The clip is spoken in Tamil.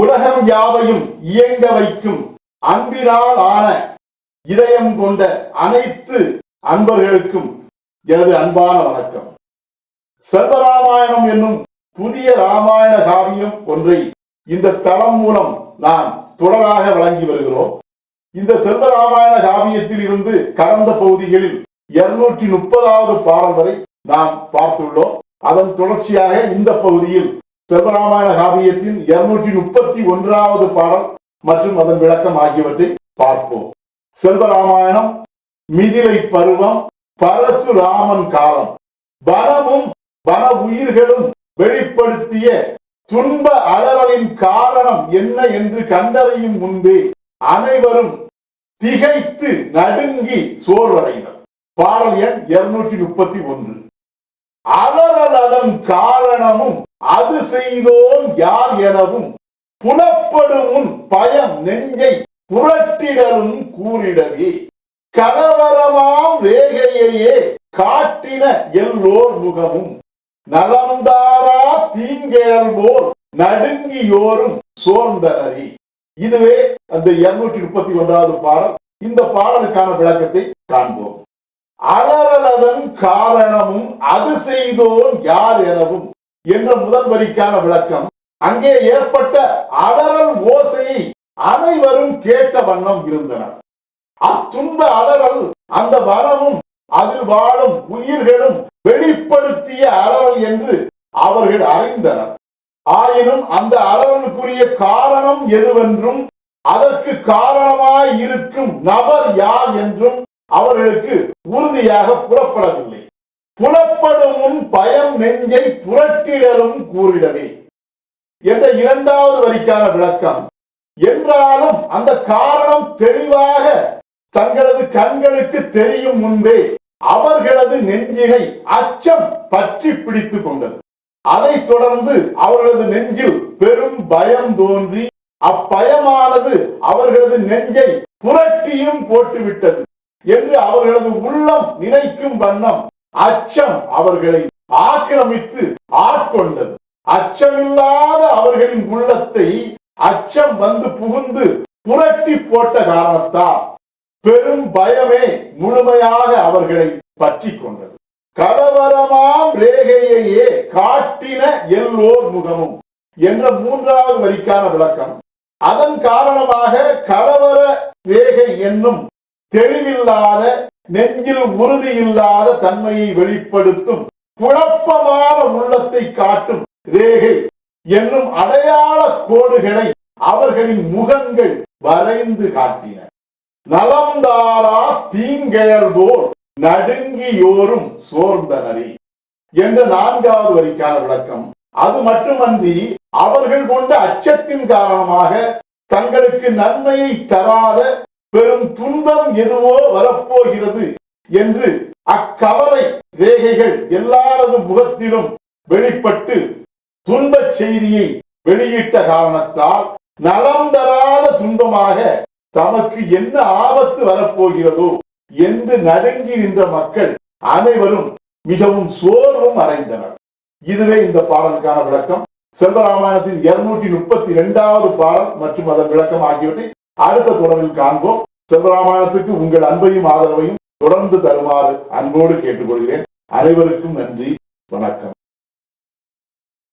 உலகம் யாவையும் இயங்க வைக்கும் அன்பினால் ஆன இதயம் கொண்ட அனைத்து அன்பர்களுக்கும் எனது அன்பான வணக்கம். செல்வராமாயணம் என்னும் புதிய ராமாயண காவியம் ஒன்றை இந்த தளம் மூலம் நாம் தொடராக வழங்கி வருகிறோம். இந்த செல்வராமாயண காவியத்தில் இருந்து கடந்த பகுதிகளில் இருநூற்றி முப்பதாவது பாடல் வரை நாம் பார்த்துள்ளோம். அதன் தொடர்ச்சியாக இந்த பகுதியில் செல்வராமாயண காவியத்தின் இருநூற்றி முப்பத்தி ஒன்றாவது பாடல் மற்றும் அதன் விளக்கம் ஆகியவற்றை பார்ப்போம். செல்வராமாயணம் மிதிலை பருவம் பரசுராமன் காலம். வனமும் வன உயிர்களும் வெளிப்படுத்திய துன்ப அலறலின் காரணம் என்ன என்று கண்டறியும் முன்பே அனைவரும் திகைத்து நடுங்கி சோர்வடைந்தனர். பாடல் எண் இருநூற்றி முப்பத்தி ஒன்று அலறல் அதன் காரணமும் அது செய்தோன் யார் எனவும் புலப்படும் பயம் நெஞ்சை புரட்டிடலும் கூறிடவே. கலவரமாம் ரேகையையே காட்டின எல்லோர் முகமும். நலந்தாரா தீங்கேல் நடுங்கியோரும் சோர்ந்தனரி. இதுவே அந்த இருநூற்றி முப்பத்தி ஒன்றாவது பாடல். இந்த பாடலுக்கான விளக்கத்தை காண்போம். அலறலதன் காரணமும் அது செய்தோன் யார் எனவும் என்ற முதல் வரிக்கான விளக்கம். அங்கே ஏற்பட்ட அலறல் ஓசையை அனைவரும் கேட்ட வண்ணம் இருந்தனர் அத்துன்ப அலறல் அந்த வனமும் அதில் வாழும் உயிர்களும் வெளிப்படுத்திய அலறல் என்று அவர்கள் அறிந்தனர். ஆயினும் அந்த அலறலுக்குரிய காரணம் எதுவென்றும் அதற்கு காரணமாய் இருக்கும் நபர் யார் என்றும் அவர்களுக்கு உறுதியாக புறப்படவில்லை புலப்படும் பயம் நெஞ்சை புரட்டிடலும் கூறிடவே. என்ற இரண்டாவது வரிக்கான விளக்கம். என்றாலும் அந்த காரணம் தெளிவாக தங்களது கண்களுக்கு தெரியும் முன்பே அவர்களது நெஞ்சினை அச்சம் பற்றி பிடித்துக் கொண்டது. அதைத் தொடர்ந்து அவர்களது நெஞ்சில் பெரும் பயம் தோன்றி அப்பயமானது அவர்களது நெஞ்சை புரட்டியும் போட்டுவிட்டது என்று அவர்களது உள்ளம் நினைக்கும் வண்ணம் அச்சம் அவர்களை ஆக்கிரமித்து ஆட்கொண்டது. அச்சமில்லாத அவர்களின் உள்ளத்தை அச்சம் வந்து புகுந்து புரட்டி போட்ட காரணத்தால் பெரும் பயமே முழுமையாக அவர்களை பற்றி கொண்டது. கலவரமாம் ரேகையையே காட்டின எல்லோர் முகமும் என்ற மூன்றாவது வரிக்கான விளக்கம். அதன் காரணமாக கலவர ரேகை என்னும் தெளிவில்லாத நெஞ்சில் உறுதி இல்லாத தன்மையை வெளிப்படுத்தும். குழப்பமான உள்ளத்தை காட்டும் ரேகை என்னும் அடையாள கோடுகளை அவர்களின் முகங்கள் வரைந்து காட்டின. நலம்தாரா தீங்கெழல் போல் நடுங்கியோரும் சோர்ந்தனரி. என்ற நான்காவது வரிக்கான விளக்கம். அது மட்டுமன்றி அவர்கள் கொண்ட அச்சத்தின் காரணமாக தங்களுக்கு நன்மையை தராத பெரும் துன்பம் எதுவோ வரப்போகிறது என்று அக்கவலை ரேகைகள் எல்லாரது முகத்திலும் வெளிப்பட்டு துன்பச் செய்தியை வெளியிட்ட காரணத்தால் நலம் தராத துன்பமாக தமக்கு என்ன ஆபத்து வரப்போகிறதோ என்று நடுங்கி நின்ற மக்கள் அனைவரும் மிகவும் சோர்வும் அடைந்தனர். இதுவே இந்த பாடலுக்கான விளக்கம். செல்வராமாயணத்தின் இருநூற்றி முப்பத்தி இரண்டாவது பாடல் மற்றும் அதன் விளக்கம் ஆகியவற்றை அடுத்த தொடரில் காண்போம். சிவராமாயணத்துக்கு உங்கள் அன்பையும் ஆதரவையும் தொடர்ந்து தருமாறு அன்போடு கேட்டுக்கொள்கிறேன். அனைவருக்கும் நன்றி. வணக்கம்.